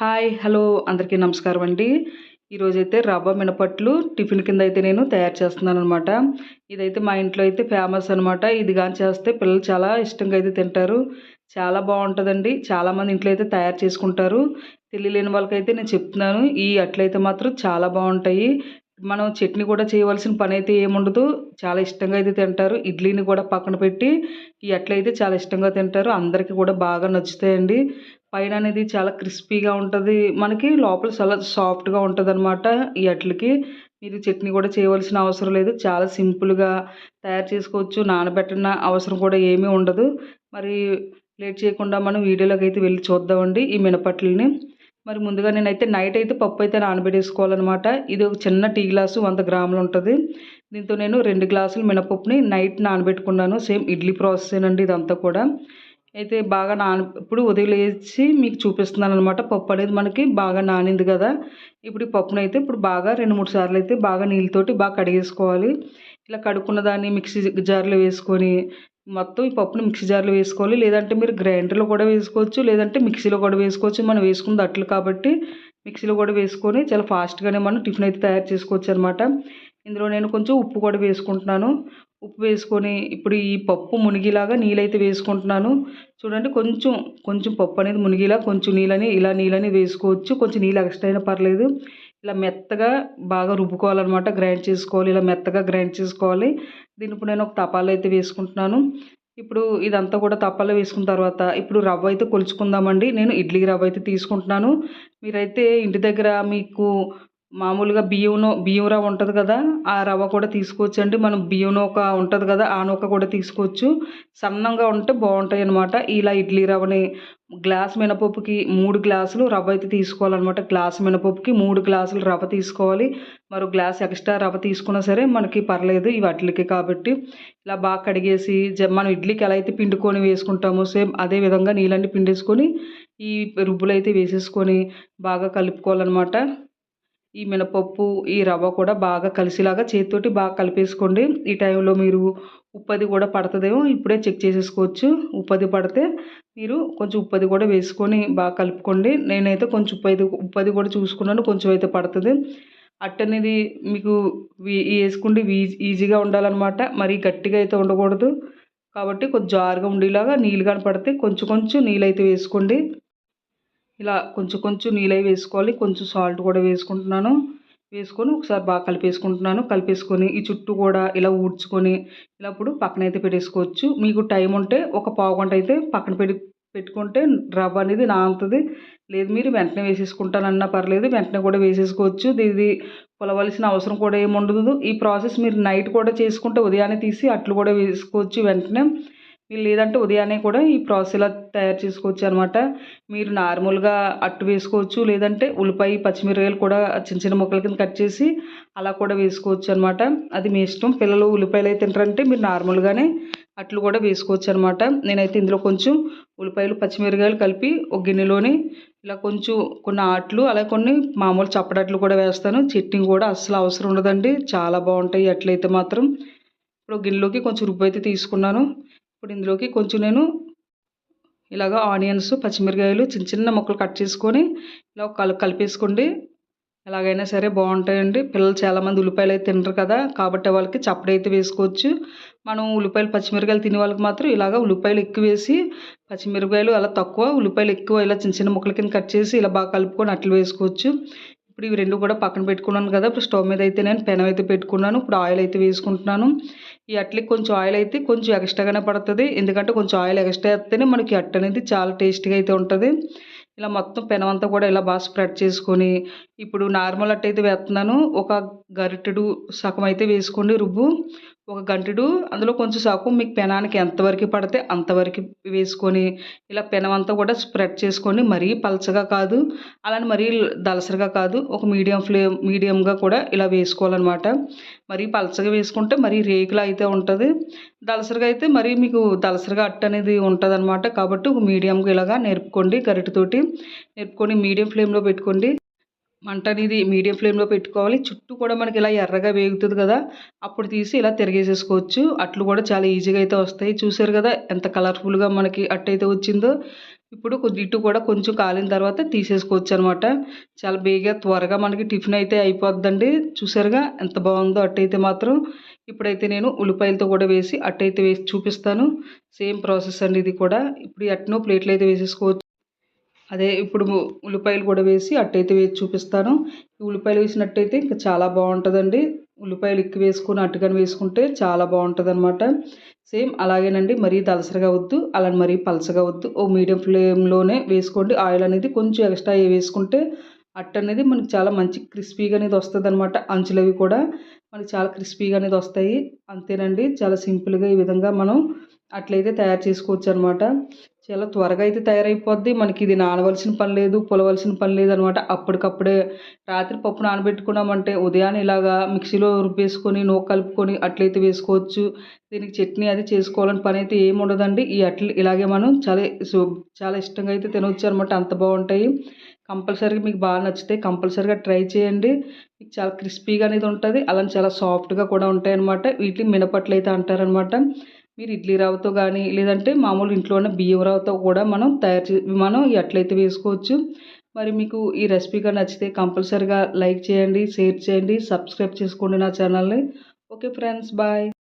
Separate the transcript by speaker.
Speaker 1: Hi hello అందరికీ నమస్కారం అండి. ఈరోజైతే రవ్వ మినపట్లు టిఫిన్ కింద అయితే నేను తయారు చేస్తున్నాను అనమాట ఇదైతే మా ఇంట్లో అయితే ఫేమస్ అనమాట ఇది కానీ చేస్తే పిల్లలు చాలా ఇష్టంగా అయితే తింటారు. చాలా బాగుంటుందండి. చాలామంది ఇంట్లో అయితే తయారు చేసుకుంటారు. తెలియలేని వాళ్ళకైతే నేను చెప్తున్నాను. ఈ అట్లయితే మాత్రం చాలా బాగుంటాయి. మనం చట్నీ కూడా చేయవలసిన పని అయితే ఏముండదు. చాలా ఇష్టంగా అయితే తింటారు. ఇడ్లీని కూడా పక్కన పెట్టి ఈ అట్లయితే చాలా ఇష్టంగా తింటారు. అందరికీ కూడా బాగా నచ్చుతాయండి. పైన అనేది చాలా క్రిస్పీగా ఉంటుంది. మనకి లోపల చాలా సాఫ్ట్గా ఉంటుంది అనమాట ఈ అట్లకి. మీరు చట్నీ కూడా చేయవలసిన అవసరం లేదు. చాలా సింపుల్గా తయారు చేసుకోవచ్చు. నానబెట్టిన అవసరం కూడా ఏమీ ఉండదు. మరి లేట్ చేయకుండా మనం వీడియోలోకి అయితే వెళ్ళి చూద్దామండి ఈ మినపట్లని. మరి ముందుగా నేనైతే నైట్ అయితే పప్పు అయితే నానబెట్టేసుకోవాలన్నమాట. ఇది ఒక చిన్న టీ గ్లాసు వంద గ్రాములు ఉంటుంది. దీంతో నేను రెండు గ్లాసులు మినపప్పుని నైట్ నానబెట్టుకున్నాను. సేమ్ ఇడ్లీ ప్రాసెస్ అండి ఇదంతా కూడా. అయితే బాగా నాన ఇప్పుడు ఉదయం లేచి మీకు చూపిస్తున్నాను అనమాట పప్పు అనేది మనకి బాగా నానింది కదా. ఇప్పుడు ఈ పప్పునైతే అయితే ఇప్పుడు బాగా రెండు మూడు సార్లు అయితే బాగా నీళ్ళతోటి బాగా కడిగేసుకోవాలి. ఇలా కడుక్కున్న దాన్ని మిక్సీ జార్లో వేసుకొని మొత్తం ఈ పప్పును మిక్సీ జార్లో వేసుకోవాలి. లేదంటే మీరు గ్రైండర్లో కూడా వేసుకోవచ్చు లేదంటే మిక్సీలో కూడా వేసుకోవచ్చు. మనం వేసుకుంది అట్లు కాబట్టి మిక్సీలో కూడా వేసుకొని చాలా ఫాస్ట్గానే మనం టిఫిన్ అయితే తయారు చేసుకోవచ్చు అనమాట ఇందులో నేను కొంచెం ఉప్పు కూడా వేసుకుంటున్నాను. ఉప్పు వేసుకొని ఇప్పుడు ఈ పప్పు మునిగిలాగా నీళ్ళైతే వేసుకుంటున్నాను. చూడండి కొంచెం కొంచెం పప్పు అనేది మునిగిలా కొంచెం నీళ్ళని ఇలా నీళ్ళని వేసుకోవచ్చు. కొంచెం నీళ్ళు ఎక్స్ట్రా అయినా పర్లేదు. ఇలా మెత్తగా బాగా రుబ్బుకోవాలన్నమాట గ్రైండ్ చేసుకోవాలి. ఇలా మెత్తగా గ్రైండ్ చేసుకోవాలి. దీని ఇప్పుడు నేను ఒక తపాలో అయితే వేసుకుంటున్నాను. ఇప్పుడు ఇదంతా కూడా తప్పలో వేసుకున్న తర్వాత ఇప్పుడు రవ్వ అయితే కొలుచుకుందామండి. నేను ఇడ్లీ రవ్వ అయితే తీసుకుంటున్నాను. మీరైతే ఇంటి దగ్గర మీకు మామూలుగా బియ్యం బియ్యం రవ్వ ఉంటుంది కదా ఆ రవ్వ కూడా తీసుకోవచ్చండి. మనం బియ్యం నూక ఉంటుంది కదా ఆ నూక కూడా తీసుకోవచ్చు. సన్నంగా ఉంటే బాగుంటాయి అనమాట ఇలా ఇడ్లీ రవ్వని గ్లాస్ మినపప్పుకి మూడు గ్లాసులు రవ్వ అయితే తీసుకోవాలన్నమాట. గ్లాస్ మినపప్పుకి మూడు గ్లాసులు రవ్వ తీసుకోవాలి. మరో గ్లాస్ ఎక్స్ట్రా రవ్వ తీసుకున్నా సరే మనకి పర్లేదు ఇవి అట్లకి కాబట్టి. ఇలా బాగా కడిగేసి మనం ఇడ్లీకి ఎలా అయితే పిండుకొని వేసుకుంటామో సేమ్ అదే విధంగా నీళ్ళని పిండేసుకొని ఈ రుబ్బులు అయితే వేసేసుకొని బాగా కలుపుకోవాలన్నమాట. ఈ మినపప్పు ఈ రవ్వ కూడా బాగా కలిసేలాగా చేతితోటి బాగా కలిపేసుకోండి. ఈ టైంలో మీరు ఉప్పది కూడా పడుతుందేమో ఇప్పుడే చెక్ చేసేసుకోవచ్చు. ఉప్పది పడితే మీరు కొంచెం ఉప్పది కూడా వేసుకొని బాగా కలుపుకోండి. నేనైతే కొంచెం ఉప్పది ఉప్పది కూడా చూసుకున్నాను కొంచెం అయితే పడుతుంది. అట్ట అనేది మీకు వేసుకుంటే ఈజీగా ఉండాలన్నమాట. మరీ గట్టిగా అయితే ఉండకూడదు. కాబట్టి కొంచెం జారుగా ఉండేలాగా నీళ్ళు కనపడితే కొంచెం కొంచెం నీళ్ళు అయితే వేసుకోండి. ఇలా కొంచెం కొంచెం నీళ్ళవి వేసుకోవాలి. కొంచెం సాల్ట్ కూడా వేసుకుంటున్నాను. వేసుకొని ఒకసారి బాగా కలిపేసుకుంటున్నాను. కలిపేసుకొని ఈ చుట్టూ కూడా ఇలా ఊడ్చుకొని ఇలా ఇప్పుడు పక్కన అయితే పెట్టేసుకోవచ్చు. మీకు టైం ఉంటే ఒక పావు గంట అయితే పక్కన పెట్టి పెట్టుకుంటే రవ్వ అనేది నానుతుంది. లేదు మీరు వెంటనే వేసేసుకుంటానన్నా పర్లేదు. వెంటనే కూడా వేసేసుకోవచ్చు. ఇది పొలవలసిన అవసరం కూడా ఏముండదు ఈ ప్రాసెస్ మీరు నైట్ కూడా చేసుకుంటే ఉదయాన్నే తీసి అట్లు కూడా వేసుకోవచ్చు వెంటనే. లేదంటే ఉదయాన్నే కూడా ఈ ప్రాసెస్ ఇలా తయారు చేసుకోవచ్చు అనమాట మీరు నార్మల్గా అట్టు వేసుకోవచ్చు లేదంటే ఉల్లిపాయ పచ్చిమిరపకాయలు కూడా చిన్న చిన్న ముక్కల కింద కట్ చేసి అలా కూడా వేసుకోవచ్చు అనమాట అది మీ ఇష్టం. పిల్లలు ఉల్లిపాయలు అయితే తింటారంటే మీరు నార్మల్గానే అట్లు కూడా వేసుకోవచ్చు అనమాట నేనైతే ఇందులో కొంచెం ఉల్లిపాయలు పచ్చిమిరపకాయలు కలిపి ఒక గిన్నెలోని ఇలా కొంచెం కొన్ని ఆట్లు అలాగే కొన్ని మామూలు చప్పడట్లు కూడా వేస్తాను. చట్నీ కూడా అస్సలు అవసరం ఉండదండి. చాలా బాగుంటాయి అట్లయితే మాత్రం. ఇప్పుడు గిన్నెలోకి కొంచెం రుబ్బు అయితే తీసుకున్నాను. ఇప్పుడు ఇందులోకి కొంచెం నేను ఇలాగ ఆనియన్స్ పచ్చిమిరకాయలు చిన్న చిన్న ముక్కలు కట్ చేసుకొని ఇలా కలు కలిపేసుకోండి. ఎలాగైనా సరే బాగుంటాయండి. పిల్లలు చాలామంది ఉల్లిపాయలు అయితే తినరు కదా కాబట్టి వాళ్ళకి చప్పడి అయితే వేసుకోవచ్చు. మనం ఉల్లిపాయలు పచ్చిమిరకాయలు తినే వాళ్ళకి మాత్రం ఇలాగ ఉల్లిపాయలు ఎక్కువ వేసి పచ్చిమిరకాయలు అలా తక్కువ ఉల్లిపాయలు ఎక్కువ ఇలా చిన్న చిన్న ముక్కల కింద కట్ చేసి ఇలా బాగా కలుపుకొని అట్లు వేసుకోవచ్చు. ఇప్పుడు ఇవి రెండు కూడా పక్కన పెట్టుకున్నాను కదా ఇప్పుడు స్టవ్ మీద అయితే నేను పెనం అయితే పెట్టుకున్నాను ఇప్పుడు ఆయిల్ అయితే వేసుకుంటున్నాను. ఈ అట్లకి కొంచెం ఆయిల్ అయితే కొంచెం ఎక్స్ట్రాగానే పడుతుంది ఎందుకంటే కొంచెం ఆయిల్ ఎక్స్ట్రా వేస్తేనే మనకి అట్ట అనేది చాలా టేస్టీగా అయితే ఉంటుంది. ఇలా మొత్తం పెనం అంతా కూడా ఇలా బాగా స్ప్రెడ్ చేసుకొని ఇప్పుడు నార్మల్ అట్ట అయితే వేస్తున్నాను ఒక గరిటెడు సగం అయితే వేసుకోండి రుబ్బు. ఒక గంటెడు అందులో కొంచెం సాకు మీకు పెనానికి ఎంతవరకు పడితే అంతవరకు వేసుకొని ఇలా పెనం అంతా కూడా స్ప్రెడ్ చేసుకొని మరీ పలచగా కాదు అలానే మరీ దలసరిగా కాదు ఒక మీడియం ఫ్లేమ్ మీడియంగా కూడా ఇలా వేసుకోవాలన్నమాట. మరీ పలచగా వేసుకుంటే మరీ రేకులు అయితే ఉంటుంది. దలసరిగా అయితే మరీ మీకు దలసరిగా అట్టు అనేది ఉంటుంది అనమాట కాబట్టి ఒక మీడియంగా ఇలాగా నేర్పుకోండి గరిటెతోటి. నేర్పుకొని మీడియం ఫ్లేమ్లో పెట్టుకోండి. మంట అనేది మీడియం ఫ్లేమ్లో పెట్టుకోవాలి. చుట్టూ కూడా మనకి ఇలా ఎర్రగా వేగుతుంది కదా అప్పుడు తీసి ఇలా తిరిగేసేసుకోవచ్చు. అట్లు కూడా చాలా ఈజీగా అయితే వస్తాయి. చూసారు కదా ఎంత కలర్ఫుల్గా మనకి అట్టు అయితే వచ్చిందో. ఇప్పుడు కొద్ది ఇటు కూడా కొంచెం కాలిన తర్వాత తీసేసుకోవచ్చు అనమాట చాలా బేగా త్వరగా మనకి టిఫిన్ అయితే అయిపోద్దండి. చూసారుగా ఎంత బాగుందో అట్టయితే మాత్రం. ఇప్పుడైతే నేను ఉల్లిపాయలతో కూడా వేసి అట్టయితే వేసి చూపిస్తాను. సేమ్ ప్రాసెస్ అండి ఇది కూడా. ఇప్పుడు అట్నో ప్లేట్లు అయితే వేసేసుకోవచ్చు. అదే ఇప్పుడు ఉల్లిపాయలు కూడా వేసి అట్టయితే వేసి చూపిస్తాను. ఉల్లిపాయలు వేసినట్టయితే ఇంకా చాలా బాగుంటుందండి. ఉల్లిపాయలు ఎక్కువ వేసుకొని అట్టుగాని వేసుకుంటే చాలా బాగుంటుంది అనమాట సేమ్ అలాగేనండి. మరీ దలసరగా వద్దు అలా మరీ పలసగా వద్దు. ఓ మీడియం ఫ్లేమ్లోనే వేసుకోండి. ఆయిల్ అనేది కొంచెం ఎక్స్ట్రా వేసుకుంటే అట్ట అనేది మనకి చాలా మంచి క్రిస్పీగా అనేది వస్తుంది అనమాట అంచులవి కూడా మనకి చాలా క్రిస్పీగా అనేది వస్తాయి. అంతేనండి. చాలా సింపుల్గా ఈ విధంగా మనం అట్లయితే తయారు చేసుకోవచ్చు అనమాట చాలా త్వరగా అయితే తయారైపోద్ది. మనకి ఇది నానవలసిన పని లేదు పులవలసిన పని లేదు అనమాట అప్పటికప్పుడే రాత్రి పప్పు నానబెట్టుకున్నామంటే ఉదయాన్నే ఇలాగా మిక్సీలో రుబ్బేసుకొని నూ కలుపుకొని అట్లయితే వేసుకోవచ్చు. దీనికి చట్నీ అది చేసుకోవాలని పని అయితే ఏమి ఉండదండి. ఈ అట్ల ఇలాగే మనం చాలా చాలా ఇష్టంగా అయితే తినవచ్చు అనమాట అంత బాగుంటాయి. కంపల్సరీగా మీకు బాగా నచ్చితే కంపల్సరీగా ట్రై చేయండి. మీకు చాలా క్రిస్పీగా అనేది ఉంటుంది. అలానే చాలా సాఫ్ట్గా కూడా ఉంటాయి అనమాట వీటిని మినపట్లు అయితే అంటారనమాట మీరు ఇడ్లీ రవ్వతో కానీ లేదంటే మామూలు ఇంట్లో ఉన్న బియ్యం రవ్వతో కూడా మనం తయారు చే మనం ఎట్లయితే వేసుకోవచ్చు. మరి మీకు ఈ రెసిపీగా నచ్చితే కంపల్సరీగా లైక్ చేయండి షేర్ చేయండి సబ్స్క్రైబ్ చేసుకోండి నా ఛానల్ని. Okay friends bye.